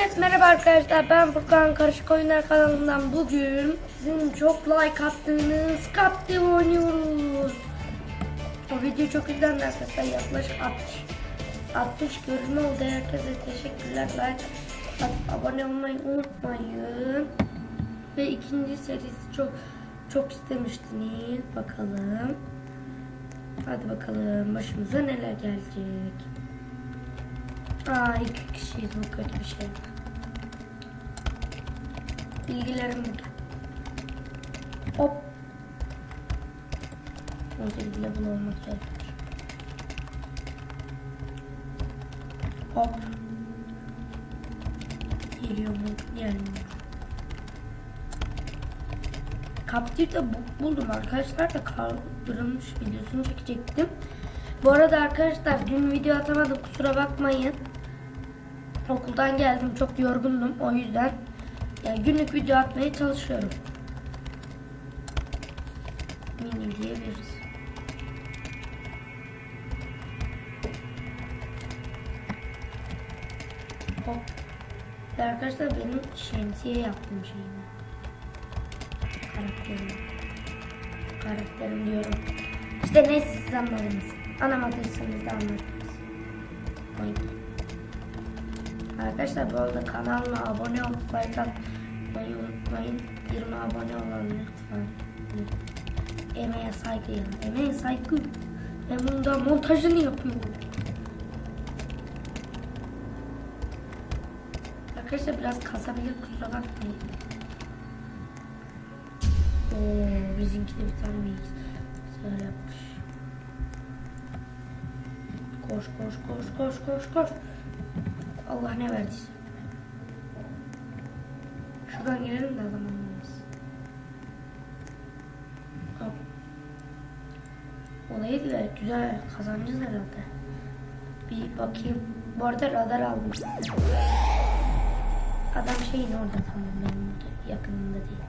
Hepinize merhaba arkadaşlar ben Furkan Karışık Oyunlar kanalından bugün sizin çok like attığınız Captive oynuyoruz. O video çok izlendi arkadaşlar yaklaşık 60 60 görünme oldu herkese teşekkürler like atıp abone olmayı unutmayın. Ve ikinci serisi çok çok istemiştiniz bakalım. Hadi bakalım başımıza neler gelecek. Aa iki kişiyiz bu kötü bir şey. Bilgilerim. Hop. 18 level olmak zordur. Hop. Geliyor mu? Gelmiyor. Captive'de bu- buldum arkadaşlar da kaldırılmış videosunu çekecektim. Bu arada arkadaşlar dün video atamadım kusura bakmayın. Okuldan geldim çok yorgundum o yüzden yani günlük video atmaya çalışıyorum. Mini diyebiliriz. Hop. Ve arkadaşlar benim şemsiye yaptığım şeyimi. Karakterim. Karakterim diyorum. İşte neyse siz anladınız. Anlamadıysanız da anladınız. Oink. Arkadaşlar bu arada kanalıma abone olup like atmayı unutmayın. 20 abone olan lütfen. Emeğe saygı ya. Emeğe saygı. Ben bunda montajını yapıyorum. Arkadaşlar biraz kasabilir kusura bakmayın. Oo, bizimki de bir tane bilgisayar yapmış. Koş koş koş koş koş koş. Allah ne verdiyse. Şuradan girelim de adam anlamaz. Olayı da güzel kazanacağız herhalde. Bir bakayım. Bu arada radar aldım. Adam şeyin orada tamam benim burada yakınında değil.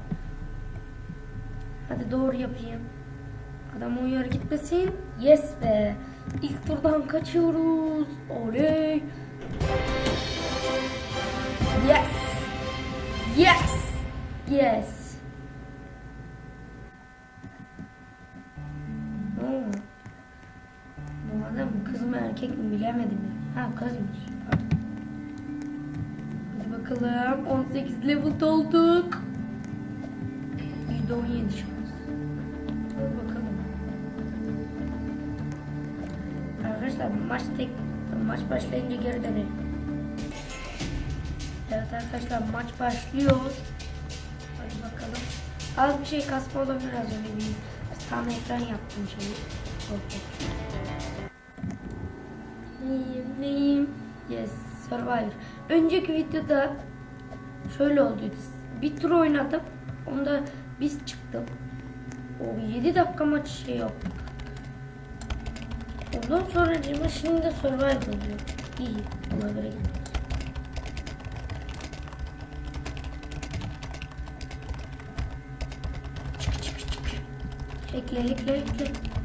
Hadi doğru yapayım. Adam yere gitmesin. Yes be. İlk turdan kaçıyoruz. Oley. Yes. Yes. Yes. Oo. Bu adam kız mı erkek mi bilemedim ya. Ha kızmış. Hadi bakalım. 18 level olduk. %17 şans. Hadi bakalım. Arkadaşlar maç tek maç başlayınca geri dönelim. Evet arkadaşlar maç başlıyor. Hadi bakalım. Az bir şey kasma olabilir az önce bir tam ekran yaptım hop. Neyim neyim? Yes Survivor. Önceki videoda şöyle olduydu. Bir tur oynadım. Onda biz çıktık. O 7 dakika maç şey yaptık. Ondan sonra şimdi Survivor oluyor. İyi. Ona göre gidiyoruz. Ekle ekle ekle.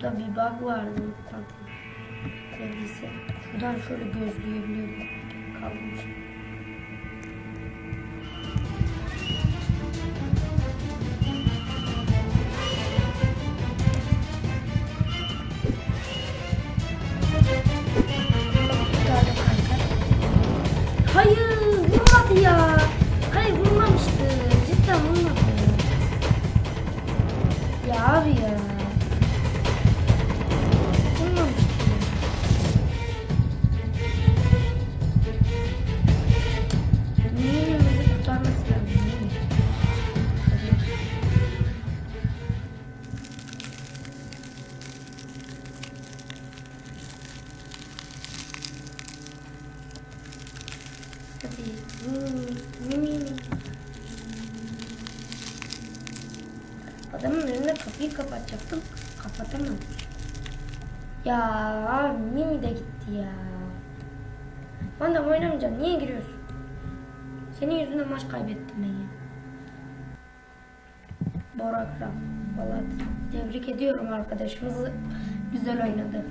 Şurada bir bug vardı unutmadım. Neyse. Şuradan şöyle gözleyebiliyordum. Kalmış. Hayır vurmadı ya. Adamın önüne kapıyı kapatacaktım. Kapatamadım. Ya Mimi de gitti ya. Ben de oynamayacağım. Niye giriyorsun? Senin yüzünden maç kaybettim ben ya. Bora Kral. Valla tebrik ediyorum arkadaşımızı. Güzel oynadı.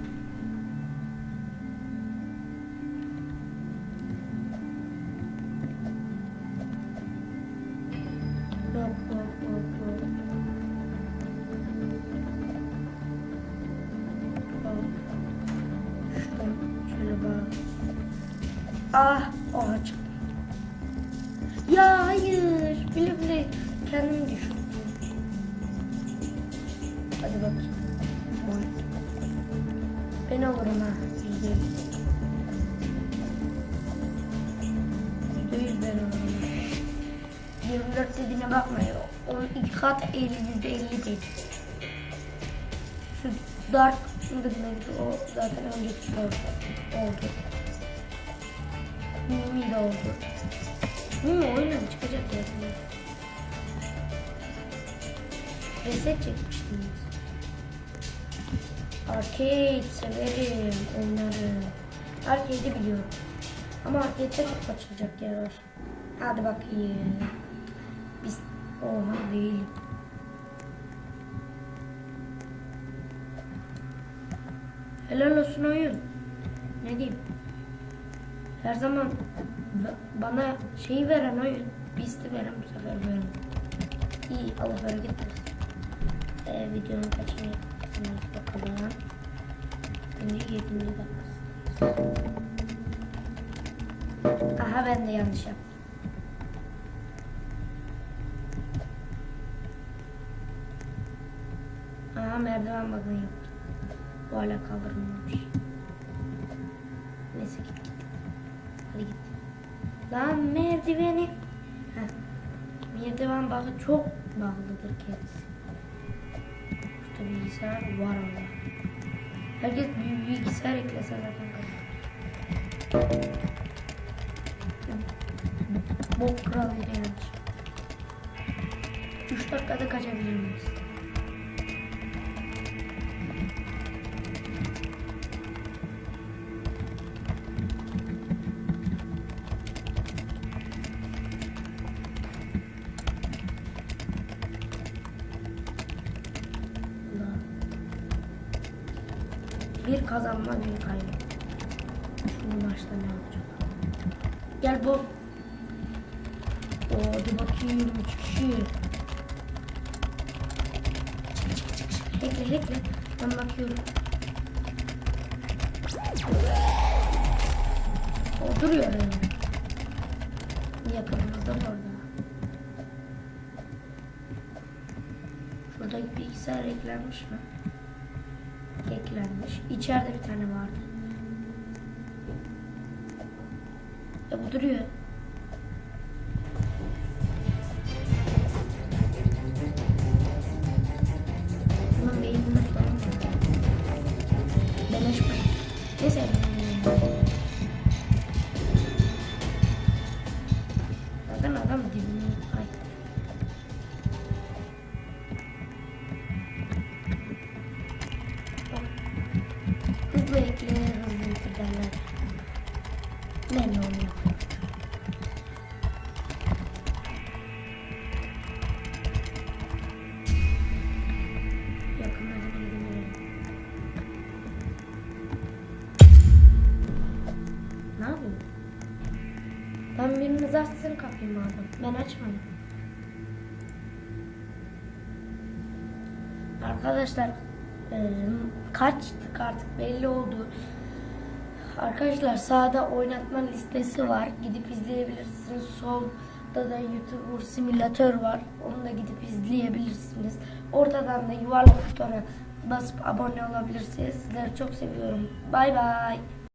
Ah, oha çıktı. Ya hayır, bile bile kendimi düşürdüm. Hadi bakayım. Ben olurum ha, yüzde yüz. Yüzde yüz ben olurum. 24 dediğine bakmayın. Onun iki kat 50, yüzde 50 değil. Şu dark neydi o zaten önceki oldu. Mimi de oldu. Mimi oyundan çıkacak ya. Reset çekmiştiniz. Arcade severim onları. Arcade'i biliyorum. Ama arcade'de çok açılacak yer var. Hadi bakayım. Biz oha değilim. Helal olsun oyun. Ne diyeyim? Her zaman bana şeyi veren oyun. Pisti veren bu sefer veren. İyi Allah bereket versin. Ee, videonun kaçını yapıyorsunuz bakalım. Şimdi 7. dakikası. Aha ben de yanlış yaptım. Aha merdiven bakın yaptım. Bu hala kaldırılmamış. Neyse git git. Hadi git. Lan merdiveni. Heh. Merdiven bağı çok bağlıdır kendisi. Şurada bilgisayar var orada. Herkes bir bilgisayar eklese zaten kalır. Bok kral yanlış. 3 dakikada kaçabilir miyiz? Bir kazanma bir kaybı. Şunu başta ne yapacak? Gel bu. Oo, hadi bakayım üç kişi. Bekle bekle. Ben bakıyorum. O duruyor öyle. Yakınımızda bu arada. Şurada bilgisayar eklenmiş mi? Eklenmiş. İçeride bir tane vardı. Ya bu duruyor. Bunun beyninde var. Beleş mi? Neyse. Zaten adam dibini... Ben biriniz açsın kapıyı madem. Ben açmayayım. Arkadaşlar kaçtık artık belli oldu. Arkadaşlar sağda oynatma listesi var. Gidip izleyebilirsiniz. Solda da YouTuber simülatör var. Onu da gidip izleyebilirsiniz. Ortadan da yuvarlak butona basıp abone olabilirsiniz. Sizleri çok seviyorum. Bay bay.